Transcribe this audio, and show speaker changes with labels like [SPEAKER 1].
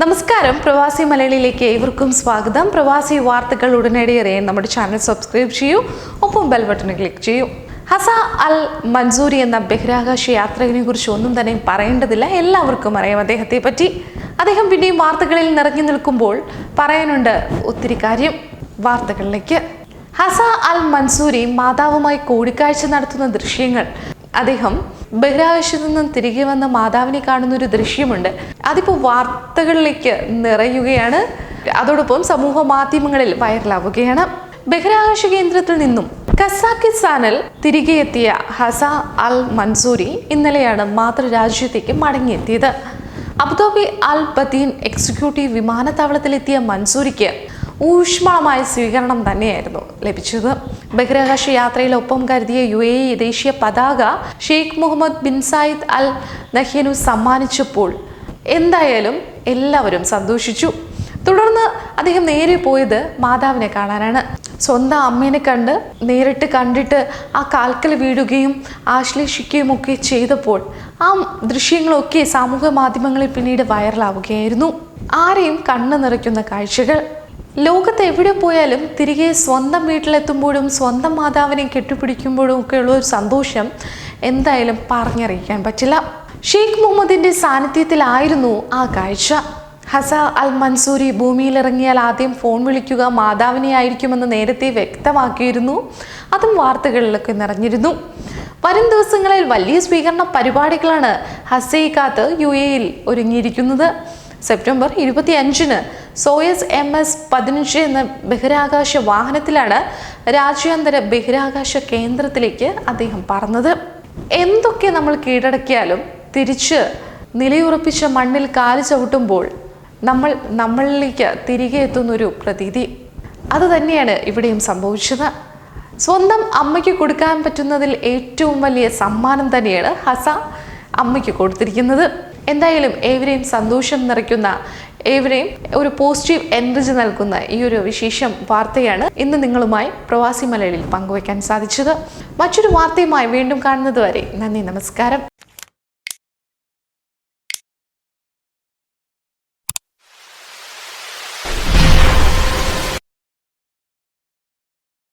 [SPEAKER 1] നമസ്കാരം. പ്രവാസി മലയാളിയിലേക്ക് ഏവർക്കും സ്വാഗതം. പ്രവാസി വാർത്തകൾ ഉടനടി അറിയാൻ നമ്മുടെ ചാനൽ സബ്സ്ക്രൈബ് ചെയ്യൂ. ഒപ്പം ബെൽ ബട്ടൺ ക്ലിക്ക് ചെയ്യൂ. ഹസ അൽ മൻസൂരി എന്ന ബഹിരാകാശ യാത്രികനെ കുറിച്ച് ഒന്നും തന്നെ പറയേണ്ടതില്ല. എല്ലാവർക്കും അറിയാം അദ്ദേഹത്തെ പറ്റി. അദ്ദേഹം പിന്നെയും വാർത്തകളിൽ നിറഞ്ഞു നിൽക്കുമ്പോൾ പറയാനുണ്ട് ഒത്തിരി കാര്യം വാർത്തകളിലേക്ക്. ഹസ അൽ മൻസൂരി മാതാവുമായി കൂടിക്കാഴ്ച നടത്തുന്ന ദൃശ്യങ്ങൾ. അദ്ദേഹം ബഹിരാകാശത്ത് നിന്നും തിരികെ വന്ന മാതാവിനെ കാണുന്ന ഒരു ദൃശ്യമുണ്ട്. അതിപ്പോൾ വാർത്തകളിലേക്ക് നിറയുകയാണ്. അതോടൊപ്പം സമൂഹ മാധ്യമങ്ങളിൽ വൈറലാവുകയാണ്. ബഹിരാകാശ കേന്ദ്രത്തിൽ നിന്നും കസാക്കിസ്ഥാനിൽ തിരികെ എത്തിയ ഹസ അൽ മൻസൂരി ഇന്നലെയാണ് മാതൃരാജ്യത്തേക്ക് മടങ്ങിയെത്തിയത്. അബുദാബി അൽ ബദീൻ എക്സിക്യൂട്ടീവ് വിമാനത്താവളത്തിലെത്തിയ മൻസൂരിക്ക് ഊഷ്മളമായ സ്വീകരണം തന്നെയായിരുന്നു ലഭിച്ചത്. ബഹിരാകാശ യാത്രയിൽ ഒപ്പം കരുതിയ യു എ ഇ ദേശീയ പതാക Sheikh Mohammed bin Zayed Al നഹ്യനു സമ്മാനിച്ചപ്പോൾ എന്തായാലും എല്ലാവരും സന്തോഷിച്ചു. തുടർന്ന് അദ്ദേഹം നേരെ പോയത് മാതാവിനെ കാണാനാണ്. സ്വന്തം അമ്മേനെ കണ്ട് നേരിട്ട് കണ്ടിട്ട് ആ കാൽക്കൽ വീഴുകയും ആശ്ലേഷിക്കുകയും ഒക്കെ ചെയ്തപ്പോൾ ആ ദൃശ്യങ്ങളൊക്കെ സാമൂഹ്യ മാധ്യമങ്ങളിൽ പിന്നീട് വൈറലാവുകയായിരുന്നു ആരെയും കണ്ണു നിറയ്ക്കുന്ന കാഴ്ചകൾ. ലോകത്ത് എവിടെ പോയാലും തിരികെ സ്വന്തം വീട്ടിലെത്തുമ്പോഴും സ്വന്തം മാതാവിനെ കെട്ടിപ്പിടിക്കുമ്പോഴും ഒക്കെയുള്ള ഒരു സന്തോഷം എന്തായാലും പറഞ്ഞറിയിക്കാൻ പറ്റില്ല. ഷെയ്ഖ് മുഹമ്മദിന്റെ സാന്നിധ്യത്തിലായിരുന്നു ആ കാഴ്ച. ഹസ അൽ മൻസൂരി ഭൂമിയിലിറങ്ങിയാൽ ആദ്യം ഫോൺ വിളിക്കുക മാതാവിനെ ആയിരിക്കുമെന്ന് നേരത്തെ വ്യക്തമാക്കിയിരുന്നു. അതും വാർത്തകളിലൊക്കെ നിറഞ്ഞിരുന്നു. വരും ദിവസങ്ങളിൽ വലിയ സ്വീകരണ പരിപാടികളാണ് ഹസയിക്കാത്ത് കാത്ത് യു എയിൽ ഒരുങ്ങിയിരിക്കുന്നത്. സെപ്റ്റംബർ ഇരുപത്തി അഞ്ചിന് സോയസ് എം എസ് പതിനഞ്ച് എന്ന ബഹിരാകാശ വാഹനത്തിലാണ് രാജ്യാന്തര ബഹിരാകാശ കേന്ദ്രത്തിലേക്ക് അദ്ദേഹം പറന്നത്. എന്തൊക്കെ നമ്മൾ കീഴടക്കിയാലും തിരിച്ച് നിലയുറപ്പിച്ച മണ്ണിൽ കാൽ ചവിട്ടുമ്പോൾ നമ്മൾ നമ്മളിലേക്ക് തിരികെ എത്തുന്നൊരു പ്രതീതി. അത് തന്നെയാണ് ഇവിടെയും സംഭവിച്ചത്. സ്വന്തം അമ്മയ്ക്ക് കൊടുക്കാൻ പറ്റുന്നതിൽ ഏറ്റവും വലിയ സമ്മാനം തന്നെയാണ് ഹസ അമ്മയ്ക്ക് കൊടുത്തിരിക്കുന്നത്. എന്തായാലും ഏവരെയും സന്തോഷം നിറയ്ക്കുന്ന ഏവരെയും ഒരു പോസിറ്റീവ് എനർജി നൽകുന്ന ഈ ഒരു വിശേഷം വാർത്തയാണ് ഇന്ന് നിങ്ങളുമായി പ്രവാസി മലയാളിയിൽ പങ്കുവയ്ക്കാൻ സാധിച്ചത്. മറ്റൊരു വാർത്തയുമായി വീണ്ടും കാണുന്നത് വരെ നന്ദി നമസ്കാരം.